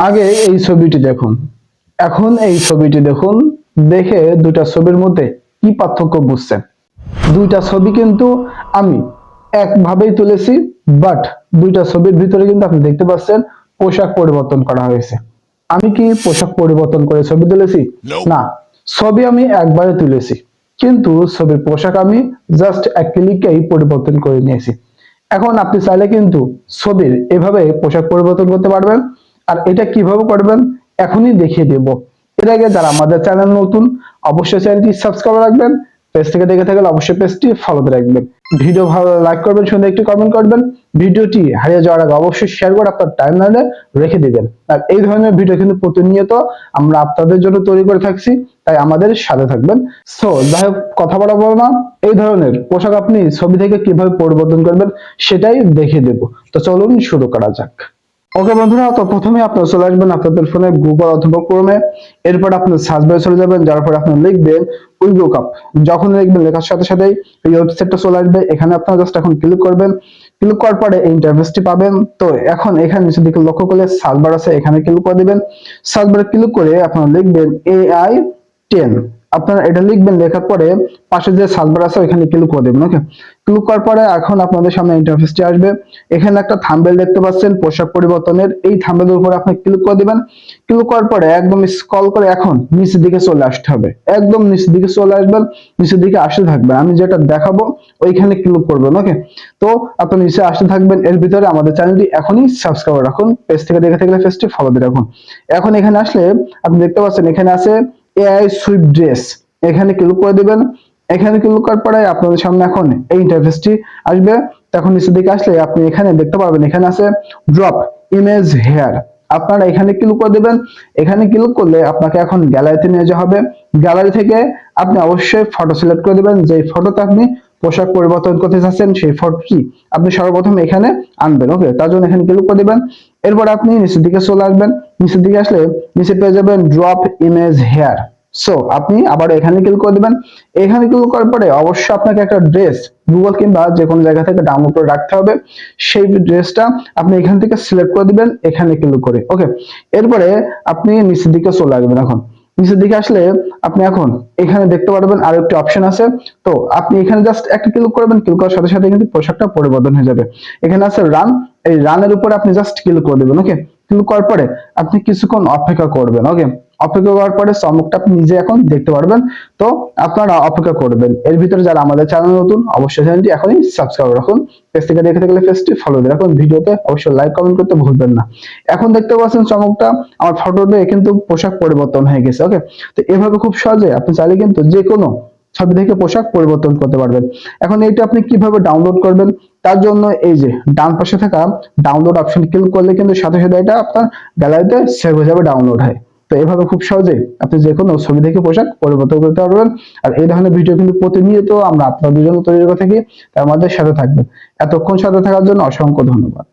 আগে এই ছবিটি দেখুন। এখন এই ছবিটি দেখুন দেখে দুটা ছবির মধ্যে কি পার্থক্য বুঝছেন? দুইটা ছবি কিন্তু আমি একভাবেই তুলেছি বাট দুইটা ছবির ভিতরে কিন্তু আপনি দেখতে পাচ্ছেন পোশাক পরিবর্তন করা হয়েছে। আমি কি পোশাক পরিবর্তন করে ছবি তুলেছি? না ছবি আমি একবারে তুলেছি কিন্তু ছবির পোশাক আমি জাস্ট এক ক্লিকেই পরিবর্তন করে নিয়েছি। এখন আপনি চাইলে কিন্তু ছবির এভাবে পোশাক পরিবর্তন করতে পারবেন। আর এটা কীভাবে করবেন এখনই দেখিয়ে দেব। এর আগে যারা আমাদের চ্যানেল নতুন, অবশ্যই চ্যানেলটি সাবস্ক্রাইব রাখবেন, পেজ থেকে দেখে থাকলে অবশ্যই পেজটি ফলোতে রাখবেন। ভিডিও ভালো লাইক করবেন সুন্দর একটি কমেন্ট করবেন, ভিডিওটি হারিয়ে যাওয়ার আগে অবশ্যই শেয়ার করে আপনার টাইম টাইমলাইনে রেখে দিবেন। আর এই ধরনের ভিডিও কিন্তু প্রতিনিয়ত আমরা আপনাদের জন্য তৈরি করে থাকছি, তাই আমাদের সাথে থাকবেন। সো যাই হোক, কথা বলা বলো না, এই ধরনের পোশাক আপনি ছবি থেকে কীভাবে পরিবর্তন করবেন সেটাই দেখিয়ে দেব। তো চলুন শুরু করা যাক। ওকে বন্ধুরা, তো প্রথমে আপনারা চলে আসবেন আপনাদের ফোনে গুগল অথবা ক্রোমে এরপর আপনি সার্চ বারে চলে যাবেন যার পর আপনি লিখবেন উইগো কাপ যখন লিখবেন, লেখার সাথে সাথেই এই ওয়েবসাইটটা চলে আসবে। এখানে আপনারা জাস্ট এখন ক্লিক করবেন। ক্লিক করার পরে এই ইন্টারফেসটি পাবেন। তো এখন এখানে নিচের দিকে লক্ষ্য করলে সার্চ বার আছে, এখানে ক্লিক করে দিবেন। সার্চ বারে ক্লিক করে আপনারা লিখবেন এআই টেন আপনারা এটা লিখবেন, লেখার পরে পাশে যে সার্চবার আছে ওইখানে ক্লিক করে দেবেন ওকে ক্লিক করার পরে এখন আপনাদের সামনে ইন্টারফেসটি আসবে। এখানে একটা থাম্বেল দেখতে পাচ্ছেন, পোশাক পরিবর্তনের। এই থাম্বেলের উপরে আপনি ক্লিক করে দিবেন। ক্লিক করার পরে একদম স্ক্রল করে এখন নিচের দিকে চলে আসতে হবে। একদম নিচের দিকে চলে আসবেন, নিচের দিকে আসতে থাকবেন আমি যেটা দেখাবো, ওইখানে ক্লিক করবেন ওকে তো আপনি নিচে আসতে থাকবেন, এর ভিতরে আমাদের চ্যানেলটি এখনই সাবস্ক্রাইব রাখুন পেজ থেকে দেখে থাকলে পেজটি ফলো দিয়ে রাখুন। এখন এখানে আসলে আপনি দেখতে পাচ্ছেন, এখানে আছে এআই সুইপ ড্রেস এখানে ক্লিক করে দিবেন? এখানে ক্লিক করার পরে আপনাদের সামনে এখন এই ইন্টারফেসটি আসবে। তখন নিচের দিকে আসলে আপনি এখানে দেখতে পাবেন এখানে আছে ড্রপ ইমেজ হেয়ার আপনারা এখানে ক্লিক করে দেবেন? এখানে ক্লিক করলে আপনাকে এখন গ্যালারিতে নিয়ে যাওয়া হবে। গ্যালারি থেকে আপনি অবশ্যই ফটো সিলেক্ট করে দেবেন। যে ফটোতে আপনি পোশাক পরিবর্তন করতে চাচ্ছেন, সেই ফটোটি আপনি সর্বপ্রথম এখানে আনবেন। ওকে তার জন্য এখানে ক্লিক করে দিবেন? এরপর আপনি নিচের দিকে চলে আসবেন নিচের দিকে আসলে নিচে পেয়ে যাবেন ড্রপ ইমেজ হেয়ার সো আপনি আবার এখানে ক্লিক করে দিবেন। এখানে ক্লিক করার পরে অবশ্যই আপনাকে একটা ড্রেস গুগল কিংবা যে কোনো জায়গা থেকে ডাউনলোড করে রাখতে হবে। সেই ড্রেসটা আপনি এখান থেকে সিলেক্ট করে দিবেন, এখানে ক্লিক করে। ওকে এরপরে আপনি নিচের দিকে চলে আসবেন এখন। নিচের দিকে আসলে আপনি এখন এখানে দেখতে পারবেন আরও একটি অপশন আছে। তো, আপনি এখানে জাস্ট একটা ক্লিক করবেন। ক্লিক করার সাথে সাথে কিন্তু পোশাকটা পরিবর্তন হয়ে যাবে। এখানে আছে রান এই রানের উপরে আপনি জাস্ট ক্লিক করে দেবেন ওকে ক্লিক করার পরে আপনি কিছুক্ষণ অপেক্ষা করবেন ওকে অপেক্ষা করার পরে চমকটা আপনি নিজে এখন দেখতে পারবেন। তো আপনারা অপেক্ষা করবেন। এর ভিতরে যারা আমাদের চ্যানেল নতুন, অবশ্যই চ্যানেলটি এখনই সাবস্ক্রাইব রাখুন। পেজ থেকে দেখে থাকলে পেজটি ফলো দিয়ে রাখুন। ভিডিওতে অবশ্যই লাইক কমেন্ট করতে ভুলবেন না। এখন দেখতে পাচ্ছেন চমকটা আমার ফটোতে কিন্তু পোশাক পরিবর্তন হয়ে গেছে ওকে তো এভাবে খুব সহজে আপনি চাইলে কিন্তু যে কোনো ছবি থেকে পোশাক পরিবর্তন করতে পারবেন। এখন এইটা আপনি কীভাবে ডাউনলোড করবেন? তার জন্য এই যে ডান পাশে থাকা ডাউনলোড অপশন ক্লিক করলে কিন্তু সাথে সাথে এটা আপনার গ্যালারিতে সেভ হয়ে যাবে ডাউনলোড হয়। তো এভাবে খুব সহজে আপনি যে কোনো ছবি থেকে পোশাক পরিবর্তন করতে পারবেন। আর এই ধরনের ভিডিও কিন্তু প্রতিনিয়ত আমরা আপনাদের জন্য তৈরি করে থাকি। তার মধ্যে সাথে থাকবেন। এতক্ষণ সাথে থাকার জন্য অসংখ্য ধন্যবাদ।